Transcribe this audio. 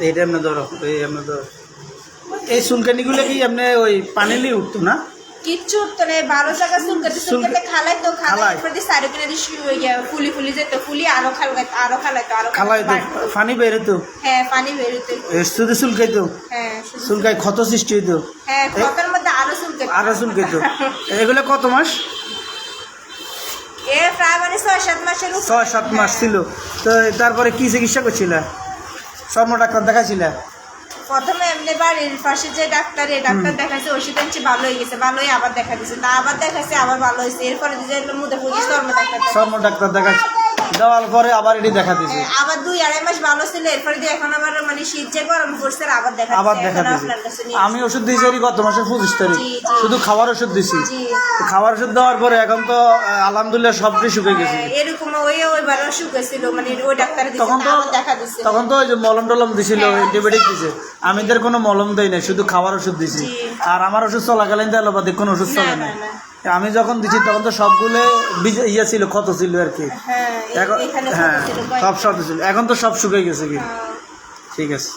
এইটা এমনি ধরো এই এমনি ধরো। এই কি এমনি ওই পানিলি উঠতো না? কিচ্ছু উঠতো না বারো জায়গা চুলকাতে চুলকা- খালাই তো খালাই। খালাই। এরপর কিনে দিয়ে ফুলি ফুলি যেত ফুলি আরও খালাইতো আরও খালাইতো আরও খালাই তো পানি বেরোতো? হ্যাঁ পানি বেরোতে। শুধু চুলকাইতো? হ্যাঁ শুধু- ক্ষত সৃষ্টি হইতো? হ্যাঁ ক্ষতের মধ্যে আরও এগুলো কত মাস? এ প্রায় মানে ছয় সাত মাসের। ছয় সাত মাস ছিল। তো তারপরে কি চিকিৎসা করছিল? চর্ম ডাক্তার দেখাইছিলে? প্রথমে এমনি বাড়ির পাশে যে ডাক্তার এই ডাক্তার দেখাচ্ছে ওষুধ আনছে ভালো হয়ে গেছে ভালো হয়ে আবার দেখা দিয়েছে তা আবার দেখাচ্ছে আবার ভালো হয়েছে। এরপরে যে মুদে পুজি শর্মা ডাক্তার। চর্ম ডাক্তার দেখাচ্ছে দেওয়ার পরে আবার এটি দেখা হ্যাঁ, আবার দুই আড়াই মাস ভালো ছিল এরপরে দিয়ে এখন আবার মানে শীত যে গরম পড়ছে আবার দেখা আবার দেখা আমি ওষুধ দিয়েছি গত মাসের পঁচিশ তারিখ। শুধু খাবার ওষুধ দিছি। খাবার ওষুধ দেওয়ার পরে এখন তো আলহামদুলিল্লাহ সবটাই শুকে গেছে। হ্যাঁ, এরকম ওই ওইবার অসুখ হয়েছিল মানে ওই ডাক্তার তখন তো দেখা তখন তো ওই যে মলম টলম দিছিল হ্যাঁ। অ্যান্টিবায়োটিক দিছে। আমিদের কোনো মলম দেয় না শুধু খাবার ওষুধ দিছি। আর আমার ওষুধ চলাকালীন তো অ্যালোপ্যাথিক কোনো ওষুধ চলে না। আমি যখন দিচ্ছি তখন তো সবগুলো ইয়ে ছিল ক্ষত ছিল আর কি। হ্যাঁ এখন হ্যাঁ সব শর্ত ছিল। এখন তো সব শুকিয়ে গেছে কি? হ্যাঁ। ঠিক আছে।